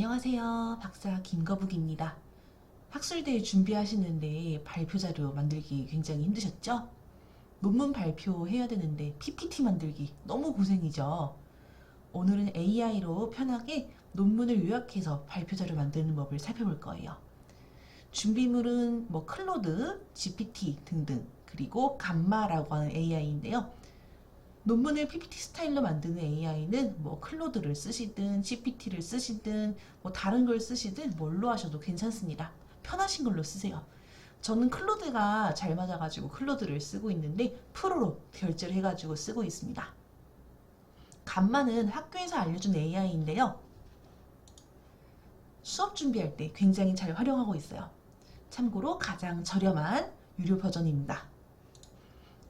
안녕하세요. 박사 김거북입니다. 학술대회 준비하시는데 발표 자료 만들기 굉장히 힘드셨죠? 논문 발표해야 되는데 PPT 만들기 너무 고생이죠. 오늘은 AI로 편하게 논문을 요약해서 발표 자료 만드는 법을 살펴볼 거예요. 준비물은 뭐 클로드, GPT 등등 그리고 감마라고 하는 AI인데요. 논문을 PPT 스타일로 만드는 AI는 뭐 클로드를 쓰시든 GPT를 쓰시든 뭐 다른 걸 쓰시든 뭘로 하셔도 괜찮습니다. 편하신 걸로 쓰세요. 저는 클로드가 잘 맞아가지고 클로드를 쓰고 있는데 프로로 결제를 해가지고 쓰고 있습니다. 간마는 학교에서 알려준 AI인데요. 수업 준비할 때 굉장히 잘 활용하고 있어요. 참고로 가장 저렴한 유료 버전입니다.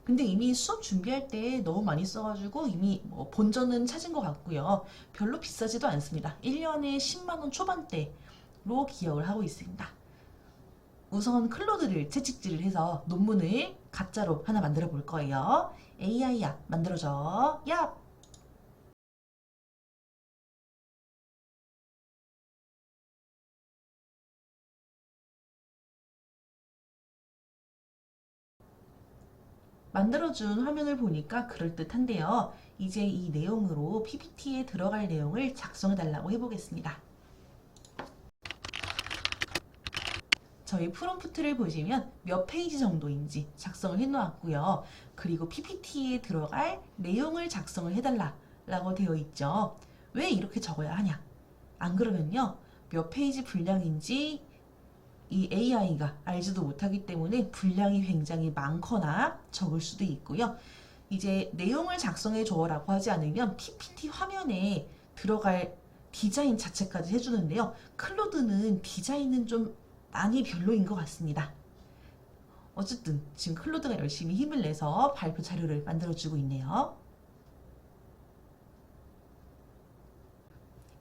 근데 이미 수업 준비할 때 너무 많이 써가지고 이미 뭐 본전은 찾은 것 같고요. 별로 비싸지도 않습니다. 1년에 10만원 초반대로 기억을 하고 있습니다. 우선 클로드를 채찍질을 해서 논문을 가짜로 하나 만들어 볼 거예요. AI야, 만들어줘. 야! 만들어준 화면을 보니까 그럴듯한데요. 이제 이 내용으로 PPT에 들어갈 내용을 작성해달라고 해보겠습니다. 저희 프롬프트를 보시면 몇 페이지 정도인지 작성을 해놓았고요. 그리고 PPT에 들어갈 내용을 작성을 해달라고 되어 있죠. 왜 이렇게 적어야 하냐? 안 그러면요. 몇 페이지 분량인지 이 AI가 알지도 못하기 때문에 분량이 굉장히 많거나 적을 수도 있고요. 이제 내용을 작성해 줘라고 하지 않으면 PPT 화면에 들어갈 디자인 자체까지 해주는데요. 클로드는 디자인은 좀 많이 별로인 것 같습니다. 어쨌든 지금 클로드가 열심히 힘을 내서 발표 자료를 만들어주고 있네요.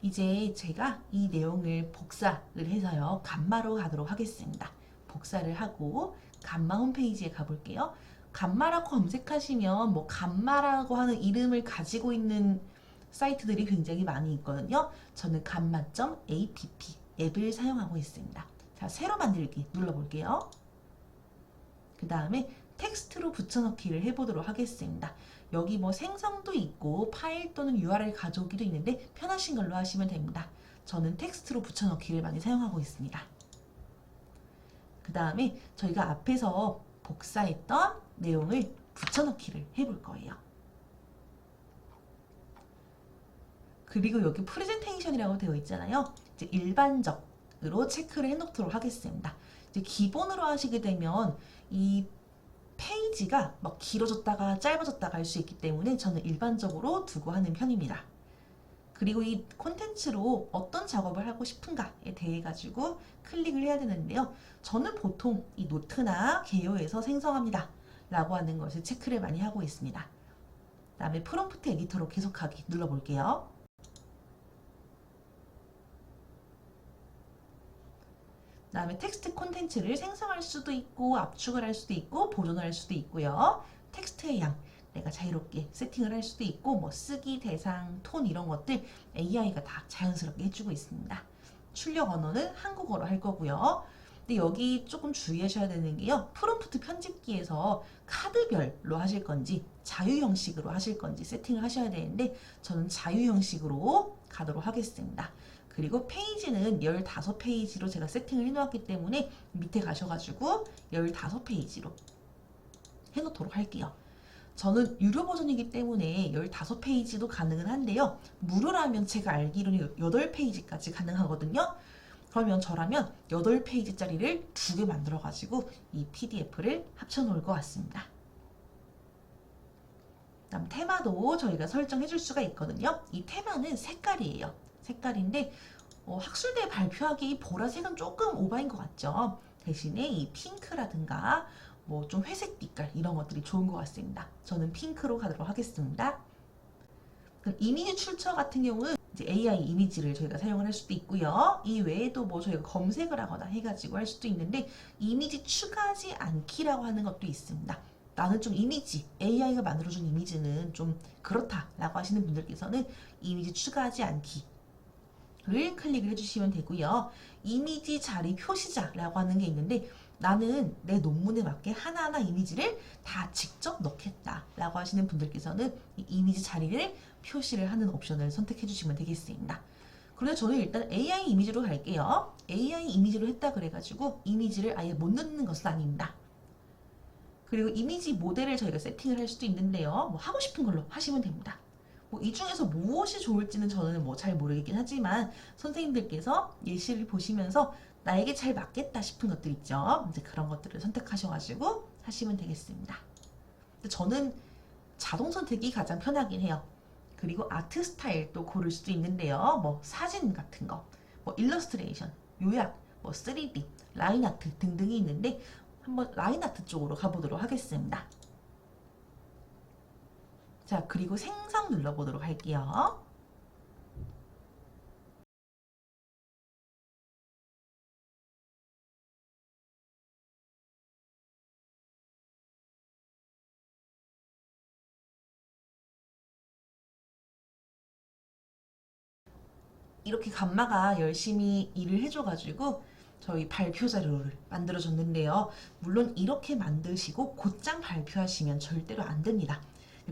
이제 제가 이 내용을 복사를 해서요. 감마로 가도록 하겠습니다. 복사를 하고 감마 홈페이지에 가볼게요. 감마라고 검색하시면 뭐 감마라고 하는 이름을 가지고 있는 사이트들이 굉장히 많이 있거든요. 저는 감마.app 앱을 사용하고 있습니다. 자, 새로 만들기 눌러볼게요. 그 다음에 텍스트로 붙여넣기를 해보도록 하겠습니다. 여기 뭐 생성도 있고 파일 또는 URL 가져오기도 있는데 편하신 걸로 하시면 됩니다. 저는 텍스트로 붙여넣기를 많이 사용하고 있습니다. 그 다음에 저희가 앞에서 복사했던 내용을 붙여넣기를 해볼 거예요. 그리고 여기 프레젠테이션이라고 되어 있잖아요. 이제 일반적으로 체크를 해놓도록 하겠습니다. 이제 기본으로 하시게 되면 이 페이지가 막 길어졌다가 짧아졌다가 할 수 있기 때문에 저는 일반적으로 두고 하는 편입니다. 그리고 이 콘텐츠로 어떤 작업을 하고 싶은가에 대해 가지고 클릭을 해야 되는데요. 저는 보통 이 노트나 개요에서 생성합니다. 라고 하는 것을 체크를 많이 하고 있습니다. 그 다음에 프롬프트 에디터로 계속하기 눌러볼게요. 다음에 텍스트 콘텐츠를 생성할 수도 있고 압축을 할 수도 있고 보존을 할 수도 있고요. 텍스트의 양 내가 자유롭게 세팅을 할 수도 있고 뭐 쓰기, 대상, 톤 이런 것들 AI가 다 자연스럽게 해주고 있습니다. 출력 언어는 한국어로 할 거고요. 근데 여기 조금 주의하셔야 되는 게요. 프롬프트 편집기에서 카드별로 하실 건지 자유 형식으로 하실 건지 세팅을 하셔야 되는데 저는 자유 형식으로 가도록 하겠습니다. 그리고 페이지는 15페이지로 제가 세팅을 해놓았기 때문에 밑에 가셔가지고 15페이지로 해놓도록 할게요. 저는 유료 버전이기 때문에 15페이지도 가능은 한데요. 무료라면 제가 알기로는 8페이지까지 가능하거든요. 그러면 저라면 8페이지짜리를 두 개 만들어가지고 이 PDF를 합쳐놓을 것 같습니다. 다음 테마도 저희가 설정해 줄 수가 있거든요. 이 테마는 색깔이에요. 색깔인데 어, 학술대 발표하기 보라색은 조금 오바인 것 같죠. 대신에 이 핑크라든가 뭐 좀 회색 빛깔 이런 것들이 좋은 것 같습니다. 저는 핑크로 가도록 하겠습니다. 이미지 출처 같은 경우는 이제 AI 이미지를 저희가 사용을 할 수도 있고요. 이 외에도 뭐 저희가 검색을 하거나 해가지고 할 수도 있는데 이미지 추가하지 않기라고 하는 것도 있습니다. 나는 좀 이미지, AI가 만들어준 이미지는 좀 그렇다라고 하시는 분들께서는 이미지 추가하지 않기 클릭을 해주시면 되고요. 이미지 자리 표시자라고 하는 게 있는데 나는 내 논문에 맞게 하나하나 이미지를 다 직접 넣겠다 라고 하시는 분들께서는 이 이미지 자리를 표시를 하는 옵션을 선택해 주시면 되겠습니다. 그런데 저는 일단 AI 이미지로 갈게요. AI 이미지로 했다 그래가지고 이미지를 아예 못 넣는 것은 아닙니다. 그리고 이미지 모델을 저희가 세팅을 할 수도 있는데요. 뭐 하고 싶은 걸로 하시면 됩니다. 뭐 이 중에서 무엇이 좋을지는 저는 뭐 잘 모르겠긴 하지만 선생님들께서 예시를 보시면서 나에게 잘 맞겠다 싶은 것들 있죠. 이제 그런 것들을 선택하셔가지고 하시면 되겠습니다. 저는 자동 선택이 가장 편하긴 해요. 그리고 아트 스타일도 고를 수도 있는데요. 뭐 사진 같은 거, 뭐 일러스트레이션, 요약, 뭐 3D, 라인 아트 등등이 있는데 한번 라인 아트 쪽으로 가보도록 하겠습니다. 자, 그리고 생성 눌러보도록 할게요. 이렇게 감마가 열심히 일을 해줘가지고 저희 발표 자료를 만들어줬는데요. 물론 이렇게 만드시고 곧장 발표하시면 절대로 안 됩니다.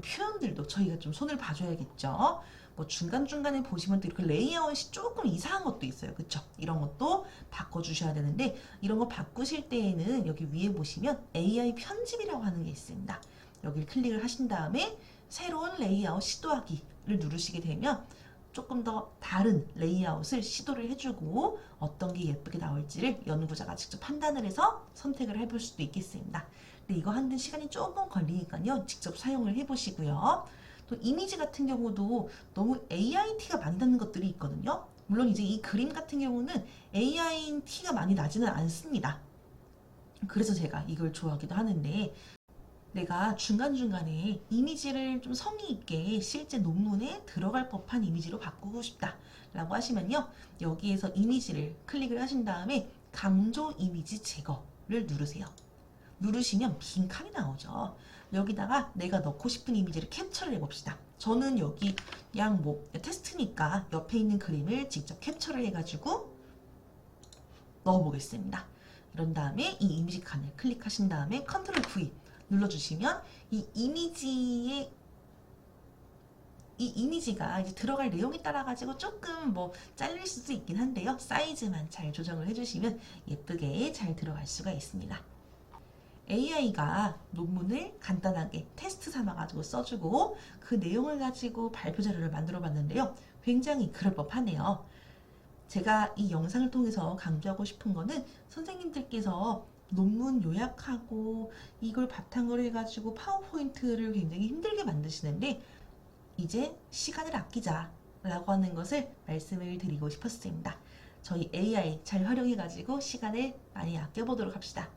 표현들도 저희가 좀 손을 봐줘야겠죠. 뭐 중간중간에 보시면 또 이렇게 레이아웃이 조금 이상한 것도 있어요. 그쵸? 이런 것도 바꿔주셔야 되는데 이런 거 바꾸실 때에는 여기 위에 보시면 AI 편집이라고 하는 게 있습니다. 여기를 클릭을 하신 다음에 새로운 레이아웃 시도하기를 누르시게 되면 조금 더 다른 레이아웃을 시도를 해주고 어떤 게 예쁘게 나올지를 연구자가 직접 판단을 해서 선택을 해볼 수도 있겠습니다. 근데 이거 하는 시간이 조금 걸리니까요. 직접 사용을 해보시고요. 또 이미지 같은 경우도 너무 AIT가 많이 나는 것들이 있거든요. 물론 이제 이 그림 같은 경우는 AIT가 많이 나지는 않습니다. 그래서 제가 이걸 좋아하기도 하는데 내가 중간중간에 이미지를 좀 성의 있게 실제 논문에 들어갈 법한 이미지로 바꾸고 싶다 라고 하시면요. 여기에서 이미지를 클릭을 하신 다음에 강조 이미지 제거를 누르세요. 누르시면 빈 칸이 나오죠. 여기다가 내가 넣고 싶은 이미지를 캡처를 해봅시다. 저는 여기 그냥 뭐 테스트니까 옆에 있는 그림을 직접 캡처를 해가지고 넣어보겠습니다. 이런 다음에 이 이미지 칸을 클릭하신 다음에 컨트롤 V 눌러주시면 이 이미지의 이 이미지가 이제 들어갈 내용에 따라 가지고 조금 뭐 잘릴 수도 있긴 한데요. 사이즈만 잘 조정을 해주시면 예쁘게 잘 들어갈 수가 있습니다. AI가 논문을 간단하게 테스트 삼아 가지고 써주고 그 내용을 가지고 발표 자료를 만들어 봤는데요. 굉장히 그럴 법하네요. 제가 이 영상을 통해서 강조하고 싶은 거는 선생님들께서 논문 요약하고 이걸 바탕으로 해가지고 파워포인트를 굉장히 힘들게 만드시는데 이제 시간을 아끼자 라고 하는 것을 말씀을 드리고 싶었습니다. 저희 AI 잘 활용해가지고 시간을 많이 아껴보도록 합시다.